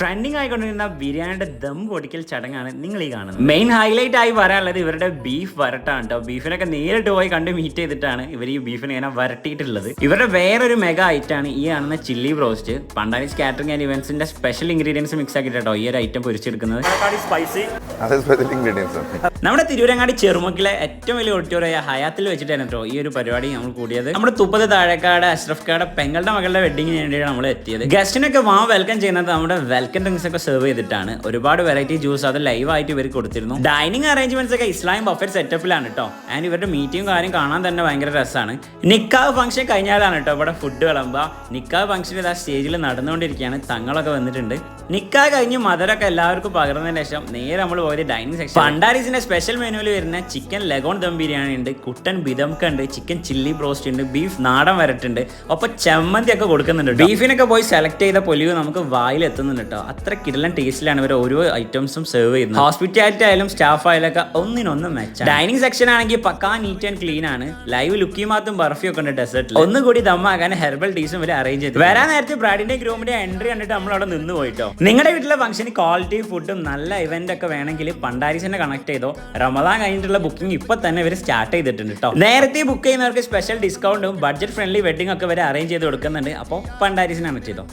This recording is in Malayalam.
ട്രെൻഡിങ് ആയിക്കൊണ്ടിരുന്ന ബിരിയാണിയുടെ ദം പൊടിക്കൽ ചടങ്ങാണ് നിങ്ങൾ ഈ കാണുന്നത്. മെയിൻ ഹൈലൈറ്റ് ആയി പറയാനുള്ളത് ഇവരുടെ ബീഫ് വരട്ടാണ് കേട്ടോ ബീഫിനൊക്കെ നേരിട്ട് പോയി കണ്ട് മീറ്റ് ചെയ്തിട്ടാണ് ഇവർ ഈ ബീഫിനെ ഇങ്ങനെ വരട്ടിയിട്ടുള്ളത്. ഇവരുടെ വേറൊരു മെഗാ ഐറ്റാണ് ഈ കാണുന്ന chilli broast Pandari catering and ഇവന്റ്സിന്റെ special ingredients mix ആക്കിയിട്ടോ ഈ ഒരു ഐറ്റം പൊരിച്ചെടുക്കുന്നത്. സ്പൈസി അത് സ്പെഷ്യൽ ഇൻഗ്രീഡിയൻസ് നമ്മുടെ തിരുവരങ്ങാടി ചെറുമുക്കിലെ ഏറ്റവും വലിയ ഓഡിറ്റോറിയ ഹയാത്തിൽ വെച്ചിട്ടാണ് കേട്ടോ ഈ ഒരു പരിപാടി നമ്മൾ കൂടിയത്. നമ്മുടെ തുപ്പത് താഴേക്കാട് അഷ്റഫ് കാട് പെങ്ങളുടെ മകളുടെ വെഡിങ്ങിന് വേണ്ടിയാണ് നമ്മൾ എത്തിയത്. ഗസ്റ്റിനൊക്കെ വാ വെൽക്കം ചെയ്യുന്നത് നമ്മുടെ വെൽക്കം ഡ്രിങ്ക്സ് ഒക്കെ സെർവ് ചെയ്തിട്ടാണ്. ഒരുപാട് വെറൈറ്റി ജ്യൂസ് അത് ലൈവ് ആയിട്ട് ഇവർ കൊടുത്തിരുന്നു. ഡൈനിങ് അറേഞ്ച്മെന്റ്സ് ഒക്കെ ഇസ്ലാം ബഫറ്റ് സെറ്റപ്പിലാണ് കേട്ടോ ആൻഡ് ഇവരുടെ മീറ്റിംഗ് കാര്യം കാണാൻ തന്നെ ഭയങ്കര രസമാണ് നിക്കാവ് ഫംഗ്ഷൻ കഴിഞ്ഞാലാണ് കേട്ടോ ഇവിടെ ഫുഡ് വിളമ്പുക നിക്കാവ് ഫംഗ്ഷൻ ഇതാ സ്റ്റേജിൽ നടന്നുകൊണ്ടിരിക്കുകയാണ്. തങ്ങളൊക്കെ വന്നിട്ടുണ്ട്. നിക്കാവ് കഴിഞ്ഞ് മധുരമൊക്കെ എല്ലാവർക്കും പകർന്നതിന് ശേഷം നേരെ നമ്മൾ പോയത് ഡൈനിങ് സെക്ഷൻ പണ്ടാരീസിന്റെ സ്പെഷ്യൽ മെനുവിൽ വരുന്ന ചിക്കൻ ലഗോൺ ദം ബിരിയാണി ഉണ്ട് കുട്ടൻ ബിദംക ഉണ്ട് ചിക്കൻ ചില്ലി ബ്രോസ്റ്റ് ഉണ്ട് ബീഫ് നാടൻ വരട്ടുണ്ട്. ഒപ്പം ചമ്മന്തി ഒക്കെ കൊടുക്കുന്നുണ്ട്. ബീഫിനൊക്കെ പോയി സെലക്ട് ചെയ്ത പൊലിവ് നമുക്ക് വായിൽ എത്തുന്നുണ്ട് കേട്ടോ അത്ര കിടലൻ ടേസ്റ്റിലാണ് ഇവർ ഓരോ ഐറ്റംസും സെർവ് ചെയ്യുന്നത്. ഹോസ്പിറ്റാലിറ്റി ആയാലും സ്റ്റാഫ് ആയാലും ഒക്കെ ഒന്നിനൊന്നും മെച്ച ഡൈനിങ് സെക്ഷൻ ആണെങ്കിൽ പക്കാ നീറ്റ് ആൻഡ് ക്ലീൻ ആണ്. ലൈവ് ലുക്കി മാത്രം ബർഫി ഒക്കെ ഉണ്ട് ഡെസേർട്ടിൽ ഒന്നുകൂടി ദമ്മാകാൻ ഹെർബൽ ടീസും ഇവർ അറേഞ്ച് ചെയ്തു വരാൻ നേരത്തെ ബ്രാഡിന്റെ ഗ്രൂമിന്റെ എൻട്രി കണ്ടിട്ട് നമ്മൾ അവിടെ നിന്ന് പോയിട്ടോ? നിങ്ങളുടെ വീട്ടിലെ ഫംഗ്ഷന് ക്വാളിറ്റി ഫുഡും നല്ല ഇവന്റ് ഒക്കെ വേണമെങ്കിൽ പണ്ടാരിസിനെ കണക്ട് ചെയ്തോ? റമദാൻ കഴിഞ്ഞിട്ടുള്ള ബുക്കിംഗ് ഇപ്പൊ തന്നെ ഇവർ സ്റ്റാർട്ട് ചെയ്തിട്ടുണ്ട് കേട്ടോ നേരത്തെ ബുക്ക് ചെയ്യുന്നവർക്ക് സ്പെഷ്യൽ ഡിസ്കൗണ്ടും ബഡ്ജറ്റ് ഫ്രണ്ട്ലി വെഡിങ് ഒക്കെ വരെ അറേഞ്ച് ചെയ്ത് കൊടുക്കുന്നുണ്ട്. അപ്പോൾ പണ്ടാരിസിനെ കണക്ട് ചെയ്തോ?